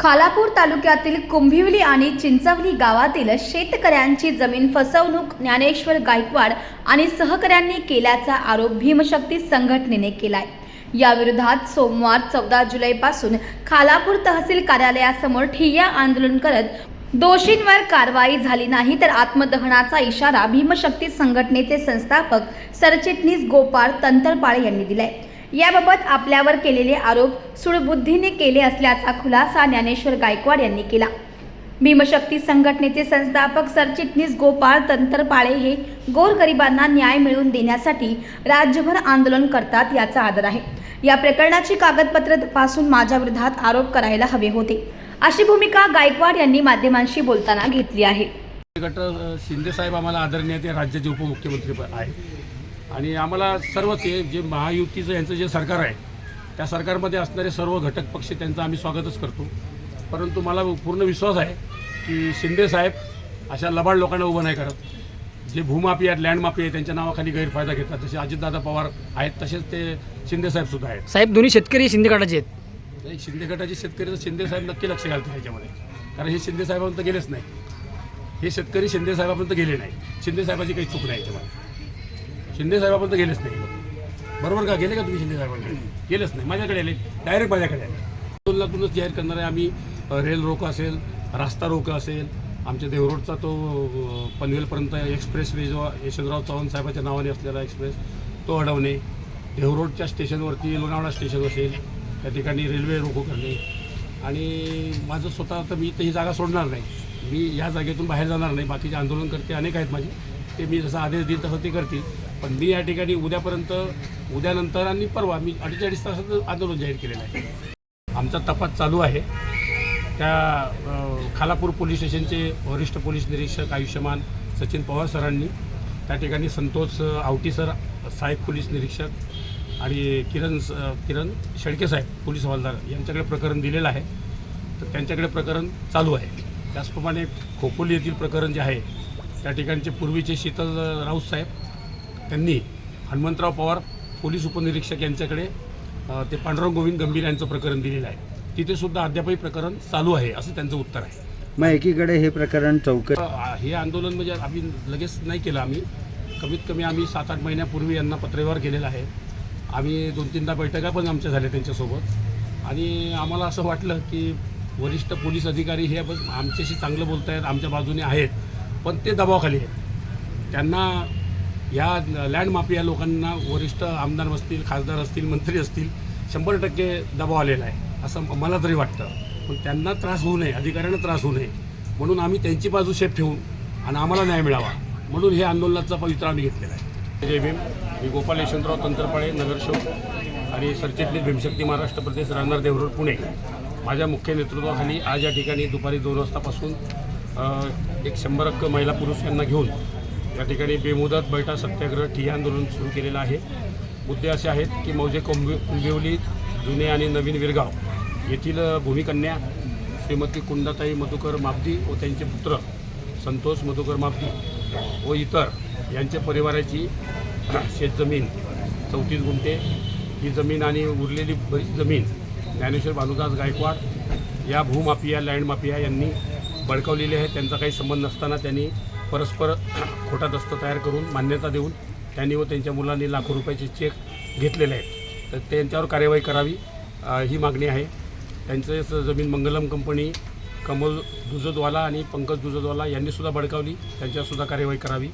खालापूर तालुक्यातील कुंभिवली आणि चिंचवली गावातील शेतकऱ्यांची जमीन फसवणूक ज्ञानेश्वर गायकवाड आणि सहकाऱ्यांनी केल्याचा आरोप भीमशक्ती संघटनेने केलाय. याविरोधात सोमवार चौदा जुलैपासून खालापूर तहसील कार्यालयासमोर ठिय्या आंदोलन करत दोषींवर कारवाई झाली नाही तर आत्मदहनाचा इशारा भीमशक्ती संघटनेचे संस्थापक सरचिटणीस गोपाळ तंतरपाळे यांनी दिलाय. याबाबत आपल्यावर केलेले आरोप सुडबुद्धीने केले असल्याचा खुलासा ज्ञानेश्वर गायकवाड यांनी केला. भीमशक्ती संघटनेचे संस्थापक सरचिटणीस गोपाळ तंतरपाळे हे गोरगरिबांना न्याय मिळवून देण्यासाठी राज्यभर आंदोलन करतात याचा आदर आहे. या प्रकरणाची कागदपत्र तपासून माझ्या विरोधात आरोप करायला हवे होते. अशी भूमिका गायकवाड यांनी माध्यमांशी बोलताना घेतली आहे. गट शिंदे साहेब आम्हाला आदरणीय ते राज्याचे उपमुख्यमंत्री आहेत. आणि आम्हाला सर्वच हे जे महायुतीचं यांचं जे सरकार आहे त्या सरकारमध्ये असणारे सर्व घटक पक्ष त्यांचं आम्ही स्वागतच करतो. परंतु मला पूर्ण विश्वास आहे की शिंदे साहेब अशा लबाड लोकांना उभं नाही करत. जे भूमाफी आहेत लँड माफी आहे त्यांच्या नावाखाली गैरफायदा घेतात. जसे अजितदादा पवार आहेत तसेच ते शिंदे साहेब सुद्धा आहेत. साहेब दोन्ही शेतकरी शिंदे गटाचे आहेत. नाही, शिंदे गटाचे शेतकरी तर शिंदे साहेब नक्की लक्ष घालतील ह्याच्यामध्ये. कारण हे शिंदे साहेबांपर्यंत गेलेच नाही. हे शेतकरी शिंदे साहेबांपर्यंत गेले नाही. शिंदे साहेबाची काही चूक नाही याच्यामध्ये शिंदे साहेबापर्यंत गेलेच नाही. बरोबर का? गेले का तुम्ही शिंदे साहेबांकडे? गेलेच नाही. माझ्याकडे आले. डायरेक्ट माझ्याकडे आले. आंदोलनातूनच जाहीर करणार आहे आम्ही रेल रोको असेल रास्ता रोको असेल आमच्या देवरोडचा तो पनवेलपर्यंत एक्सप्रेस वे जो यशवंतराव चव्हाण साहेबाच्या नावाने असलेला एक्सप्रेस तो अडवणे. देवरोडच्या स्टेशनवरती लोणावळा स्टेशन असेल त्या ठिकाणी रेल्वे रोको करणे. आणि माझं स्वतः तर मी तर ही जागा सोडणार नाही. मी या जागेतून बाहेर जाणार नाही. बाकीचे आंदोलन करते अनेक आहेत माझे. ते मी जसा आदेश देईल तसं ते करतील. पण मी या ठिकाणी उद्यापर्यंत उद्यानंतर आणि परवा मी अठ्ठेचाळीस तासाचं आंदोलन जाहीर केलेलं आहे. आमचा तपास चालू आहे. त्या खालापूर पोलीस स्टेशनचे वरिष्ठ पोलीस निरीक्षक आयुष्यमान सचिन पवार सरांनी त्या ठिकाणी संतोष आवटी सर साहेब पोलीस निरीक्षक आणि किरण स- किरण शेळके साहेब पोलीस हवालदार यांच्याकडे प्रकरण दिलेलं आहे. तर त्यांच्याकडे प्रकरण चालू आहे. त्याचप्रमाणे खोपोली येथील प्रकरण जे आहे त्या ठिकाणचे पूर्वीचे शीतल राऊत साहेब त्यांनी हनुमंतराव पवार पोलीस उपनिरीक्षक यांच्याकडे ते पांडुरंग गोविंद गंभीर यांचं प्रकरण दिलेलं आहे. तिथे सुद्धा अद्यापही प्रकरण चालू आहे असं त्यांचं उत्तर आहे. मग एकीकडे हे प्रकरण चौकट अ, हे आंदोलन म्हणजे आम्ही लगेच नाही केलं आम्ही. कमीत कमी आम्ही सात आठ महिन्यापूर्वी यांना पत्रव्यवहार केलेला आहे. आम्ही दोन तीनदा बैठका पण आमच्या झाल्या त्यांच्यासोबत. आणि आम्हाला असं वाटलं की वरिष्ठ पोलीस अधिकारी हे बस आमच्याशी चांगलं बोलत आहेत आमच्या बाजूने आहेत पण ते दबावाखाली आहेत. त्यांना ह्या लँड माफिया लोकांना वरिष्ठ आमदार असतील खासदार असतील मंत्री असतील शंभर टक्के दबाव आलेला आहे. असं मला तरी वाटतं. पण त्यांना त्रास होऊ नये अधिकाऱ्यांना त्रास होऊ नये. म्हणून आम्ही त्यांची बाजू शेफ ठेवून आणि आम्हाला न्याय मिळावा. म्हणून हे आंदोलनाचा पवित्र आम्ही घेतलेला आहे. जय भीम. मी गोपाल यशवंतराव तंत्रपाळे नगरशोक आणि सरचिटणीस भीमशक्ती महाराष्ट्र प्रदेश राहणार देवरोड पुणे. माझ्या मुख्य नेतृत्वाखाली आज या ठिकाणी दुपारी दोन वाजतापासून एक शंभर अक्क महिला पुरुष यांना घेऊन या ठिकाणी बेमुदत बैठा सत्याग्रह ठिय्या आंदोलन सुरू केलेलं आहे. मुद्दे असे आहेत की मौजे कुंभि कुंबिवली जुने आणि नवीन विरगाव येथील भूमिकन्या श्रीमती कुंडाताई मधुकर मापदी व त्यांचे पुत्र संतोष मधुकर मापदी व इतर यांच्या परिवाराची शेतजमीन चौतीस गुंठे. ही जमीन आणि उरलेली बरीच जमीन ज्ञानेश्वर भानुदास गायकवाड या भूमाफिया लँड माफिया यांनी बळकावलेली आहे. त्यांचा काही संबंध नसताना त्यांनी परस्पर खोटा दस्त तयार करून मान्यता देऊन त्यांनी व त्यांच्या मुलांनी लाखो रुपयाचे चेक घेतलेले आहेत. तर त्यांच्यावर कार्यवाही करावी ही मागणी आहे. त्यांचं जमीन मंगलम कंपनी कमल दुजदवाला आणि पंकज दुजदवाला यांनीसुद्धा बडकावली त्यांच्यावरसुद्धा कार्यवाही करावी.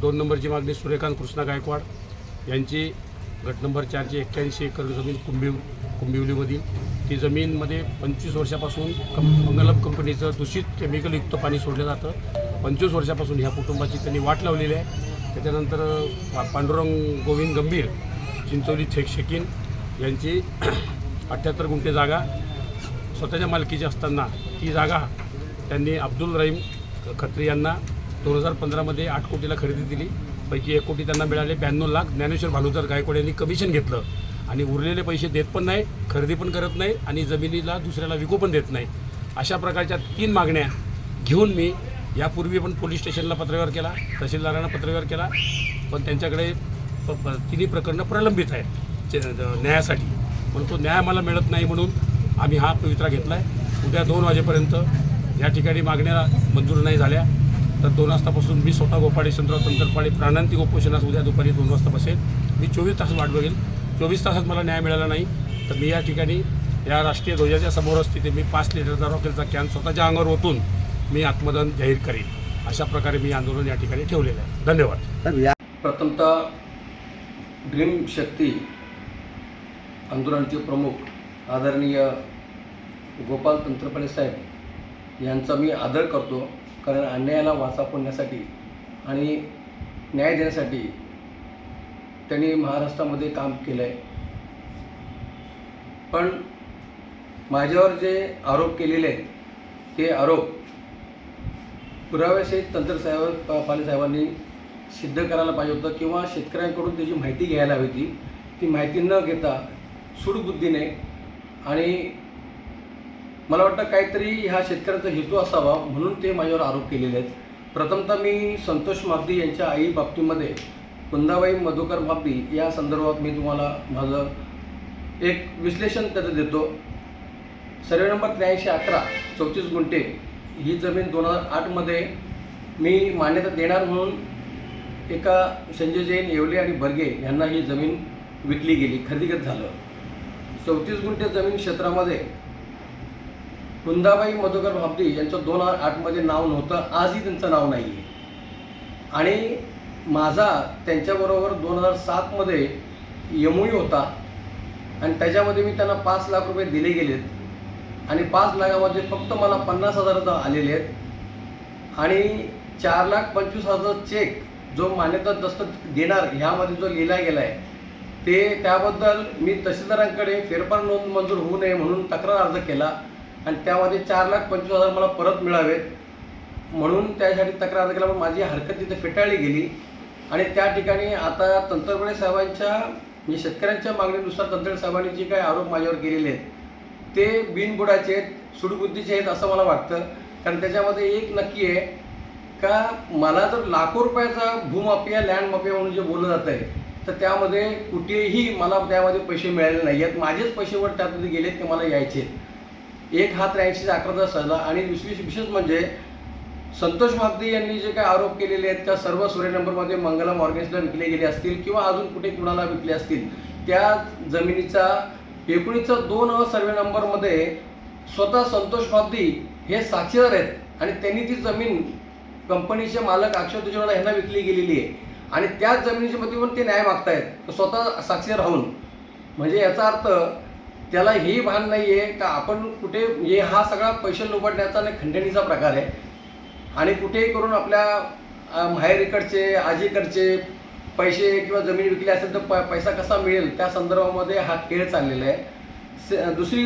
दोन नंबरची मागणी सूर्यकांत कृष्णा गायकवाड यांची. गट नंबर चारशे एक्क्याऐंशी एकर जमीन कुंभिव कुंभिवलीमधील ती जमीनमध्ये पंचवीस वर्षापासून कं मंगलम कंपनीचं दूषित केमिकलयुक्त पाणी सोडलं जातं. पंचवीस वर्षापासून ह्या कुटुंबाची त्यांनी वाट लावलेली आहे. त्याच्यानंतर पा- पांडुरंग गोविंद गंभीर चिंचोली थेक शेकीन यांची अठ्ठ्याहत्तर गुंठे जागा स्वतःच्या मालकीची असताना ती जागा त्यांनी अब्दुल रहीम खत्री यांना दोन हजार पंधरामध्ये आठ कोटीला खरेदी दिली. पैकी एक कोटी त्यांना मिळाले ब्याण्णव लाख. ज्ञानेश्वर भानुदार गायकवाड यांनी कमिशन घेतलं आणि उरलेले पैसे देत पण नाही खरेदी पण करत नाही आणि जमिनीला दुसऱ्याला विकू पण देत नाही. अशा प्रकारच्या तीन मागण्या घेऊन मी यापूर्वी पण पोलीस स्टेशनला पत्रव्यवहार केला तहसीलदारांना पत्रव्यवहार केला पण त्यांच्याकडे प- प- तिन्ही प्रकरणं प्रलंबित आहेत न्यायासाठी. पण तो न्याय आम्हाला मिळत नाही म्हणून आम्ही हा पवित्रा घेतला आहे उद्या दोन वाजेपर्यंत या ठिकाणी मागण्या मंजूर नाही झाल्या तर दोन वाजतापासून मी स्वतः गोपाडी चंद्रराव तंत्रपाळे प्राणांतिक उपोषणास उद्या दुपारी दोन वाजता बसेल. मी चोवीस तास वाट बघेल. चोवीस तासात मला न्याय मिळाला नाही तर मी या ठिकाणी या राष्ट्रीय ध्वजाच्या समोर असते ते मी पाच लिटरचा रॉकेलचा कॅन स्वतःच्या अंगावर ओतून मी आत्मदान जाहीर करीन. अशा प्रकारे मी आंदोलन या ठिकाणी ठेवलेलं आहे. धन्यवाद. प्रथमतः ड्रीम शक्ती आंदोलनाचे प्रमुख आदरणीय गोपाल तंत्रपणे साहेब यांचा मी आदर करतो. कारण अन्यायाला वाचा फोडण्यासाठी आणि न्याय देण्यासाठी त्यांनी महाराष्ट्रामध्ये काम केलं आहे पण माझ्यावर जे आरोप केलेले आहेत ते आरोप पुराव्यासहित तंत्रसाहेब पाले साहेबांनी सिद्ध करायला पाहिजे होतं किंवा शेतकऱ्यांकडून त्याची माहिती घ्यायला हवी होती. ती माहिती न घेता सूडबुद्धीने आणि मला वाटतं काहीतरी ह्या शेतकऱ्यांचा हेतू असावा म्हणून ते माझ्यावर आरोप केलेले आहेत. प्रथमतः मी संतोष मापदी यांच्या आई बाबतीमध्ये कुंदाबाई मधुकर बाबती या संदर्भात मी तुम्हाला माझं एक विश्लेषण त्याचं देतो. सर्वे नंबर त्र्याऐंशी अकरा चौतीस गुंठे ही जमीन दोन हजार आठमध्ये मी मान्यता देणार म्हणून एका संजय जैन येवले आणि बर्गे यांना ही जमीन विकली गेली खरेदीगत झालं. चौतीस गुंठे जमीन क्षेत्रामध्ये कुंदाबाई मधुकर भाबदी यांचं दोन हजार आठमध्ये नाव नव्हतं आजही त्यांचं नाव नाही आहे आणि माझा त्यांच्याबरोबर दोन हजार सातमध्ये यमुई होता आणि त्याच्यामध्ये मी त्यांना पाच लाख रुपये दिले गेलेत. आणि पाच लाखामध्ये फक्त मला पन्नास हजार आलेले आहेत. आणि चार लाख पंचवीस हजार चेक जो मान्यता दस्त देणार ह्यामध्ये जो लिहिला गेला आहे ते त्याबद्दल मी तहसीलदारांकडे फेरफार नोंद मंजूर होऊ नये म्हणून तक्रार अर्ज केला. आणि त्यामध्ये चार लाख पंचवीस हजार मला परत मिळावेत. म्हणून त्यासाठी तक्रार अर्ज केला पण माझी हरकत तिथे फेटाळली गेली. आणि त्या ठिकाणी आता तंत्रज्ञ साहेबांच्या म्हणजे शेतकऱ्यांच्या मागणीनुसार तंत्रज्ञ साहेबांनी जे काही आरोप माझ्यावर केलेले आहेत ते बिनबुडाचे आहेत सुडबुद्धीचे आहेत असं मला वाटतं. कारण त्याच्यामध्ये एक नक्की आहे का मला जर लाखो रुपयाचा भूमाफिया लँड माफिया म्हणून जे बोललं जात आहे तर त्यामध्ये कुठेही मला त्यामध्ये पैसे मिळाले नाही. आहेत माझेच पैसेवर त्यामध्ये गेलेत ते मला यायचे. आहेत एक हा त्र्याऐंशीचा अकराचा सजला. आणि विशेष विशेष म्हणजे संतोष भागदे यांनी जे काही आरोप केलेले आहेत त्या सर्व सूर्य नंबरमध्ये मंगलम ऑर्गन्सला विकले गेले असतील किंवा अजून कुठे कुणाला विकले असतील त्या जमिनीचा एकोणीसचा दोन सर्वे नंबरमध्ये स्वतः संतोष मागदी हे साक्षीदार आहेत आणि त्यांनी ती जमीन कंपनीचे मालक अक्षय तुझ्याला यांना विकली गेलेली आहे. आणि त्याच जमिनीच्या मध्ये पण ते न्याय मागतायत. स्वतः साक्षीदार राहून. म्हणजे याचा अर्थ त्याला हे भान नाही आहे का आपण कुठे हे हा सगळा पैसे लुबडण्याचा आणि खंडणीचा प्रकार आहे. आणि कुठेही करून आपल्या माहेरीकडचे आजीकडचे पैसे किंवा जमीन विकली असेल तर प पैसा कसा मिळेल? त्या संदर्भामध्ये हा खेळ चाललेला आहे. स- दुसरी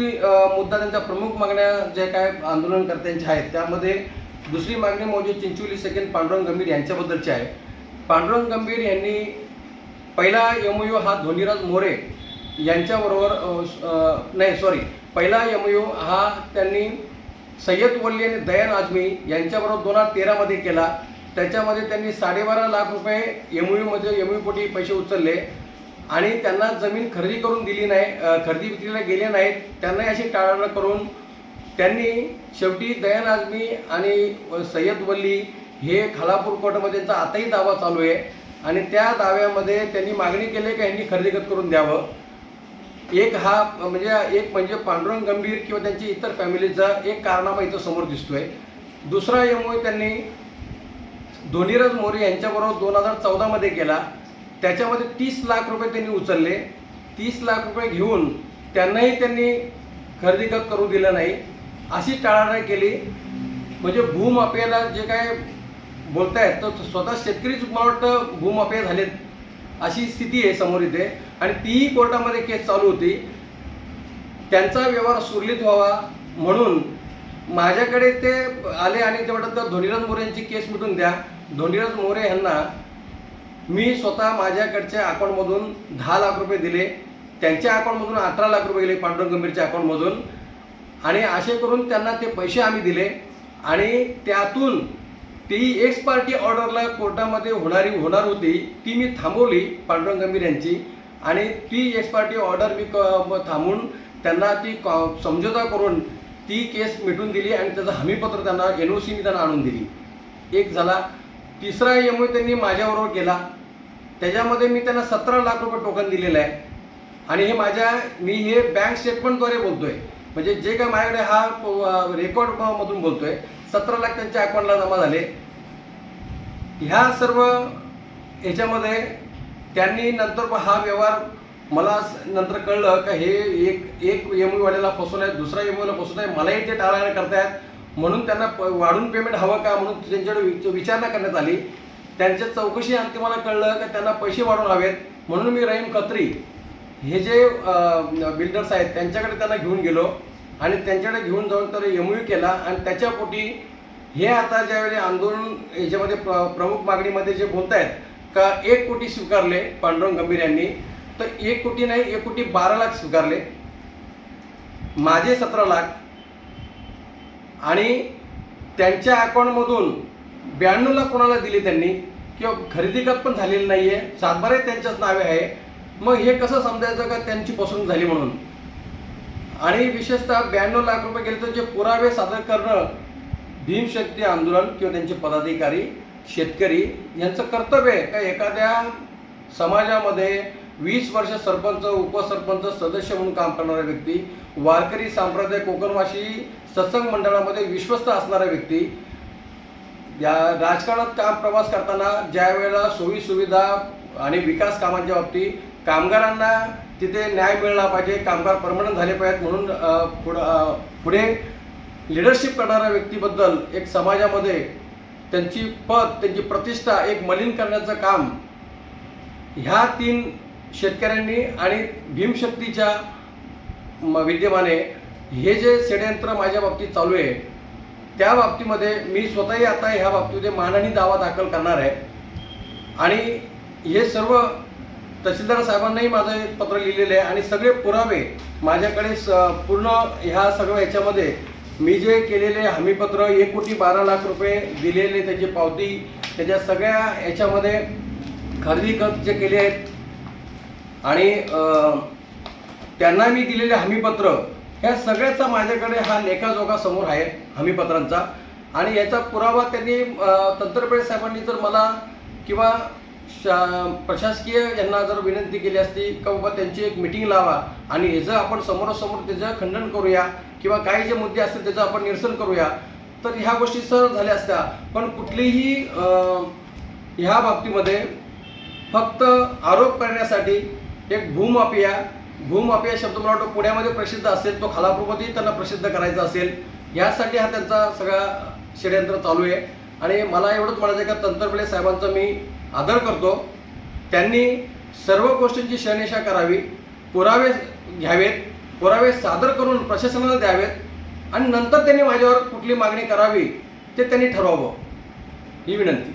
मुद्दा त्यांच्या प्रमुख मागण्या जे काय आंदोलनकर्त्यांच्या आहेत त्यामध्ये दुसरी मागणी म्हणजे चिंचोली सेकंड पांडुरंग गंभीर यांच्याबद्दलची आहे. पांडुरंग गंभीर यांनी पहिला यमयू हा धोनीराज मोरे यांच्याबरोबर नाही सॉरी पहिला यमयू हा त्यांनी सय्यद वल्ली आणि दयान आझमी यांच्याबरोबर दोन हजार तेरामध्ये केला. त्याच्यामध्ये त्यांनी साडेबारा लाख रुपये एम यूमध्ये एम पोटी पैसे उचलले. आणि त्यांना जमीन खरेदी करून दिली नाही खरेदी विक्रीला गेले नाहीत. त्यांनाही अशी टाळाटाळ करून त्यांनी शेवटी दयान आजमी आणि सय्यद वल्ली हे खालापूर कोर्टामध्ये त्यांचा आताही दावा चालू आहे. आणि त्या दाव्यामध्ये त्यांनी मागणी केली की यांनी खरेदीगत करून द्यावं. एक हा म्हणजे एक म्हणजे पांडुरंग गंभीर किंवा त्यांची इतर फॅमिलीचा एक कारनामा इथं समोर दिसतोय. दुसरा यमोय त्यांनी धोनीराज मोरे यांच्याबरोबर दोन हजार चौदामध्ये केला. त्याच्यामध्ये तीस लाख रुपये त्यांनी उचलले. तीस लाख रुपये घेऊन त्यांनाही त्यांनी खरेदीगत करू दिलं नाही. अशी टाळाटाळ केली. म्हणजे भूमाफियाला जे काय बोलतायत तर स्वतः शेतकरीच मला वाटतं भूमाफिया झालेत अशी स्थिती आहे समोर इथे. आणि तीही कोर्टामध्ये केस चालू होती. त्यांचा व्यवहार सुरळीत व्हावा म्हणून माझ्याकडे ते आले आणि ते वाटतं धोनीराज मोरे यांची केस मिटून द्या. धोनीराज मोरे यांना मी स्वतः माझ्याकडच्या अकाउंटमधून दहा लाख रुपये दिले. त्यांच्या अकाउंटमधून अठरा लाख रुपये गेले पांडुरंग गंभीरच्या अकाउंटमधून. आणि असे करून त्यांना ते पैसे आम्ही दिले. आणि त्यातून ती एक्स पार्टी ऑर्डरला कोर्टामध्ये होणारी होणार होती ती मी थांबवली पांडुरंग गंभीर यांची. आणि ती एक्स पार्टी ऑर्डर मी क- त्यांना ती कॉ- समझोता करून ती केस मिटून दिली आणि त्याचं हमीपत्र त्यांना एन ओ सी मी त्यांना आणून दिली. एक झाला. तिसरा एम त्यांनी माझ्याबरोबर केला. त्याच्यामध्ये मी त्यांना सतरा लाख रुपये टोकन दिलेलं आहे. आणि हे माझ्या मी हे बँक स्टेटमेंटद्वारे बोलतोय. म्हणजे जे काय माझ्याकडे हा रेकॉर्ड मधून बोलतोय सतरा लाख त्यांच्या अकाउंटला जमा झाले. ह्या सर्व ह्याच्यामध्ये त्यांनी नंतर हा व्यवहार मला नंतर कळलं का हे एक एक एम वाल्याला फसवलं आहे दुसरा एम ओला फसवत आहे मलाही ते टाळायला करतायत. म्हणून त्यांना प- वाढून पेमेंट हवं का म्हणून त्यांच्याकडे विचारणा करण्यात आली. त्यांच्या चौकशी अंती मला कळलं का त्यांना पैसे वाढून हवेत. म्हणून मी रहीम खत्री हे जे बिल्डर्स आहेत त्यांच्याकडे त्यांना घेऊन गेलो आणि त्यांच्याकडे घेऊन जाऊन तर एम केला आणि त्याच्या पोटी हे आता ज्यावेळी आंदोलन याच्यामध्ये प्र प्रमुख मागणीमध्ये जे बोलत आहेत का एक कोटी स्वीकारले पांडुरंग गंभीर यांनी तर एक कोटी नाही एक कोटी बारा लाख स्वीकारले. माझे सतरा लाख आणि त्यांच्या अकाउंटमधून ब्याण्णवला कोणाला दिली त्यांनी? किंवा खरेदी खत पण झालेली नाही आहे सातबारे त्यांच्याच नावे आहे. मग हे कसं समजायचं का त्यांची फसवणूक झाली म्हणून? आणि विशेषतः ब्याण्णव लाख रुपये गेले तर जे पुरावे सादर करणं भीमशक्ती आंदोलन किंवा त्यांचे पदाधिकारी शेतकरी यांचं कर्तव्य आहे का एखाद्या समाजामध्ये वीस वर्ष सरपंच उपसरपंच सदस्य म्हणून काम करणारा व्यक्ती वारकरी संप्रदाय कोकणवासी सत्संग मंडळामध्ये विश्वस्त असणारा व्यक्ती. या राजकारणात काम प्रवास करताना ज्या वेळेला सोयी सुविधा आणि विकास कामांच्या बाबतीत कामगारांना तिथे न्याय मिळाला पाहिजे कामगार परमनंट झाले पाहिजेत म्हणून पुढं पुढे लिडरशिप करणाऱ्या व्यक्तीबद्दल एक समाजामध्ये त्यांची पद त्यांची प्रतिष्ठा एक मलिन करण्याचं काम ह्या तीन शेतकऱ्यांनी आणि भीमशक्तीच्या म- विद्यमाने हे जे षडयंत्र माझ्या बाबतीत चालू आहे त्या बाबतीमध्ये मी स्वतःही आता ह्या बाबतीमध्ये मानहानी दावा दाखल करणार आहे. आणि हे सर्व तहसीलदार साहेबांनाही माझं एक पत्र लिहिलेलं आहे आणि सगळे पुरावे माझ्याकडे स पूर्ण ह्या सगळ्या याच्यामध्ये मी जे केलेले हमीपत्र एक कोटी बारा लाख रुपये दिलेले त्याची पावती त्याच्या सगळ्या याच्यामध्ये खरेदी खत जे केले आहेत आणि त्यांना मी दिलेले हमीपत्र ह्या सगळ्याचा माझ्याकडे हा लेखाजोखा समोर आहे हमीपत्रांचा. आणि याचा पुरावा त्यांनी अं, साहेबांनी जर मला किंवा शा- प्रशासकीय यांना जर विनंती केली असती का बाबा त्यांची एक मिटिंग लावा आणि याचं आपण समोरासमोर त्याचं खंडन करूया किंवा काही जे मुद्दे असतील त्याचं आपण निरसन करूया तर ह्या गोष्टी सहज झाल्या असत्या. पण कुठलीही ह्या बाबतीमध्ये फक्त आरोप करण्यासाठी एक भूमाफिया. भूमाफिया शब्द मला वाटतं पुण्यामध्ये प्रसिद्ध असेल तो खालापूरमध्ये त्यांना प्रसिद्ध करायचा असेल. यासाठी हा त्यांचा सगळा षडयंत्र चालू आहे. आणि मला एवढंच म्हणायचं आहे का तंत्रपिळे साहेबांचा मी आदर करतो. त्यांनी सर्व गोष्टींची शहनिशा करावी पुरावे घ्यावेत पुरावे सादर करून प्रशासनाला द्यावेत आणि नंतर त्यांनी माझ्यावर कुठली मागणी करावी ते त्यांनी ठरवावं. ही विनंती.